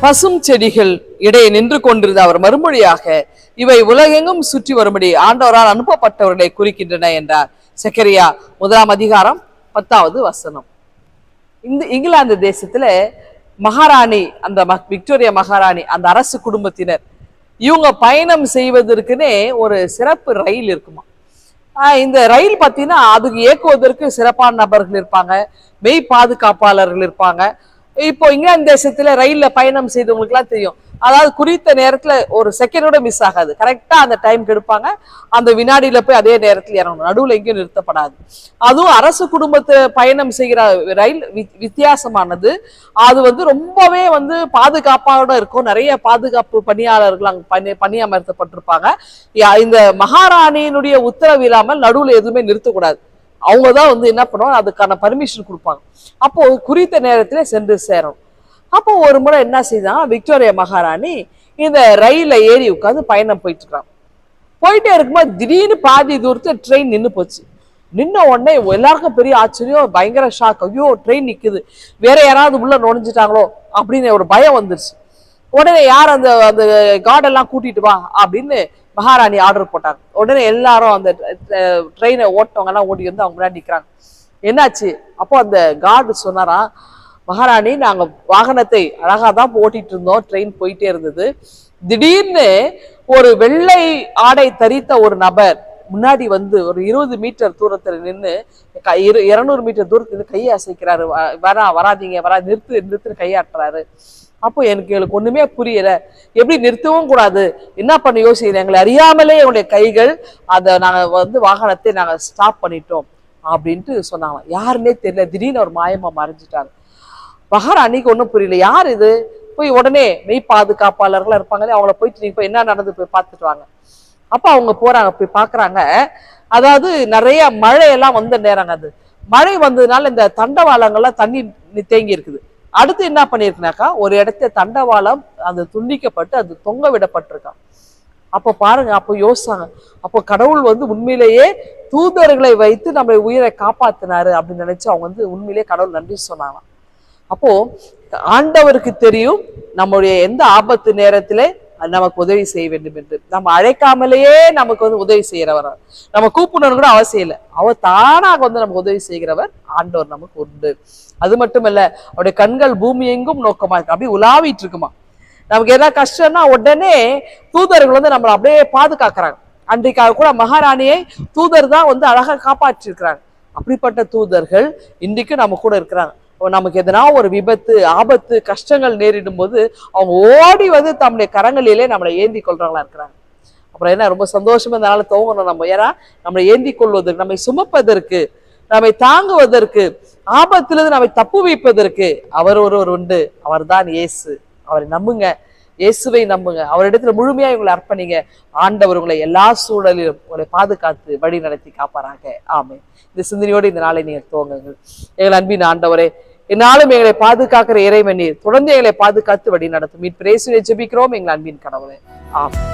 பசும் செடிகள் இடையே நின்று கொண்டிருந்த அவர் மறுமொழியாக இவை உலகெங்கும் சுற்றி வரும்படி ஆண்டவரால் அனுப்பப்பட்டவர்களை குறிக்கின்றன என்றார். செக்கரியா முதலாம் அதிகாரம் பத்தாவது வசனம். இந்த இங்கிலாந்து தேசத்துல மகாராணி அந்த ம- விக்டோரியா மகாராணி அந்த அரசு குடும்பத்தினர் இவங்க பயணம் செய்வதற்குனே ஒரு சிறப்பு ரயில் இருக்குமா? ஆஹ் இந்த ரயில் பார்த்தீங்கன்னா அதுக்கு இயக்குவதற்கு சிறப்பான நபர்கள் இருப்பாங்க மெய் பாதுகாப்பாளர்கள் இருப்பாங்க இப்போ இங்கிலாந்து தேசத்துல ரயில்ல பயணம் செய்தவங்களுக்குலாம் தெரியும். அதாவது குறித்த நேரத்துல ஒரு செகண்டோட மிஸ் ஆகாது. கரெக்டா அந்த டைம்க்கு எடுப்பாங்க அந்த வினாடியில போய் அதே நேரத்துல இறங்கணும். நடுவில் எங்கேயும் நிறுத்தப்படாது. அதுவும் அரசு குடும்பத்தை பயணம் செய்கிற ரயில் வித்தியாசமானது. அது வந்து ரொம்பவே வந்து பாதுகாப்பாக இருக்கும். நிறைய பாதுகாப்பு பணியாளர்கள் அங்க பணி பணியமர்த்தப்பட்டிருப்பாங்க. யா- இந்த மகாராணியினுடைய உத்தரவு இல்லாமல் நடுவில் எதுவுமே நிறுத்தக்கூடாது. அவங்க தான் வந்து என்ன பண்ணுவாங்க? அதுக்கான பர்மிஷன் கொடுப்பாங்க. அப்போ குறித்த நேரத்தில் சென்று சேரும் அப்போ ஒரு முறை என்ன செய்தான்? விக்டோரியா மகாராணி இந்த ரயிலில் ஏறி உட்காந்து பயணம் போயிட்டு இருக்கான் போயிட்டே இருக்கும்போது திடீர்னு பாதி தூரத்தில் ட்ரெயின் நின்று போச்சு. நின்ன உடனே எல்லாருக்கும் பெரிய ஆச்சரியம் பயங்கர ஷாக் ஐயோ ட்ரெயின் நிற்குது வேற யாராவது உள்ள நுழைஞ்சிட்டாங்களோ அப்படின்னு ஒரு பயம் வந்துருச்சு. உடனே யார் அந்த அந்த கார்டெல்லாம் கூட்டிட்டு வா அப்படின்னு மகாராணி ஆர்டர் போட்டாங்க. உடனே எல்லாரும் அந்த ட்ரெயினை ஓட்டவங்க எல்லாம் ஓடி வந்து அவங்க முன்னாடி நிற்கிறாங்க என்னாச்சு? அப்போ அந்த கார்டு சொன்னாராம் மகாராணி நாங்கள் வாகனத்தை அழகாக தான் ஓட்டிட்டு இருந்தோம். ட்ரெயின் போயிட்டே இருந்தது. திடீர்னு ஒரு வெள்ளை ஆடை தரித்த ஒரு நபர் முன்னாடி வந்து ஒரு இருபது மீட்டர் தூரத்தில் நின்று இரநூறு மீட்டர் தூரத்துல இருந்து கையை அசைக்கிறாரு. வ- வரா வராதீங்க வரா நிறுத்து நிறுத்துன்னு கையாட்டுறாரு அப்போ எனக்கு எங்களுக்கு ஒன்றுமே புரியலை. எப்படி நிறுத்தவும் கூடாது? என்ன பண்ண யோசிக்கிறேன் எங்களை அறியாமலே எங்களுடைய கைகள் அதை நாங்கள் வந்து வாகனத்தை நாங்கள் ஸ்டாப் பண்ணிட்டோம் அப்படின்ட்டு சொன்னாங்க. யாருன்னே தெரியல. திடீர்னு ஒரு மாயமா மறைஞ்சிட்டாங்க. மகாராணிக்கு ஒன்றும் புரியல. யார் இது? போய் உடனே மெய் பாதுகாப்பாளர்கள்லாம் இருப்பாங்களே அவங்கள போயிட்டு நீங்கள் போய் என்ன நடந்து போய் பார்த்துட்டு வாங்க. அப்போ அவங்க போகிறாங்க போய் பார்க்குறாங்க. அதாவது நிறைய மழையெல்லாம் வந்த நேரங்க அது. மழை வந்ததுனால இந்த தண்டவாளங்கள்லாம் தண்ணி தேங்கி இருக்குது. அடுத்து என்ன பண்ணியிருக்குனாக்கா ஒரு இடத்த தண்டவாளம் அது துண்டிக்கப்பட்டு அது தொங்க விடப்பட்டிருக்கான். அப்போ பாருங்க அப்போ யோசிச்சாங்க. அப்போ கடவுள் வந்து உண்மையிலேயே தூதர்களை வைத்து நம்மளை உயிரை காப்பாத்தினாரு அப்படின்னு நினைச்சு அவங்க வந்து உண்மையிலேயே கடவுள் நன்றி சொன்னாங்க அப்போ ஆண்டவருக்கு தெரியும் நம்முடைய எந்த ஆபத்து நேரத்திலே நமக்கு உதவி செய்ய வேண்டும் என்று. நம்ம அழைக்காமலேயே நமக்கு வந்து உதவி செய்கிறவர் நம்ம கூப்பிடணும் கூட அவசியம் இல்லை. அவர் தானாக வந்து நமக்கு உதவி செய்கிறவர் ஆண்டவர் நமக்கு உண்டு. அது மட்டுமல்ல அவருடைய கண்கள் பூமி எங்கும் நோக்கமா இருக்கு. அப்படியே உலாவிட்டு இருக்குமா. நமக்கு எதாவது கஷ்டம்னா உடனே தூதர்கள் வந்து நம்மளை அப்படியே பாதுகாக்கிறாங்க. அன்றைக்காக கூட மகாராணியை தூதர் தான் வந்து அழகாக காப்பாற்றி இருக்கிறாங்க அப்படிப்பட்ட தூதர்கள் இன்றைக்கு நம்ம கூட இருக்கிறாங்க. நமக்கு எதனா ஒரு விபத்து ஆபத்து கஷ்டங்கள் நேரிடும் போது அவங்க ஓடி வந்து தம்முடைய கரங்களிலே நம்மளை ஏந்தி கொள்றவங்களா இருக்கிறாங்க. அப்புறம் என்ன ரொம்ப சந்தோஷமா இந்த நாள் துவங்கணும் நம்ம. ஏன்னா நம்மளை ஏந்தி கொள்வதற்கு நம்மை சுமப்பதற்கு நம்மை தாங்குவதற்கு ஆபத்திலிருந்து நம்மை தப்பு வைப்பதற்கு அவர் ஒருவர் உண்டு. அவர்தான் இயேசு. அவரை நம்புங்க. இயேசுவை நம்புங்க. அவரிடத்துல முழுமையா உங்களை அர்ப்பணிங்க. ஆண்டவர் உங்களை எல்லா சூழலிலும் உங்களை பாதுகாத்து வழி நடத்தி காப்பாராக. ஆமே இந்த சிந்தனையோடு இந்த நாளை நீங்கள் துவங்குங்கள். எங்கள் அன்பின் ஆண்டவரே என்னாலும் எங்களை பாதுகாக்கிற இறைவன் நீர். தொடர்ந்து எங்களை பாதுகாத்து வழி நடத்தும். மீட் ஜெபிக்கிறோம். எங்கள் அன்பின் கடவுளே. ஆமென்.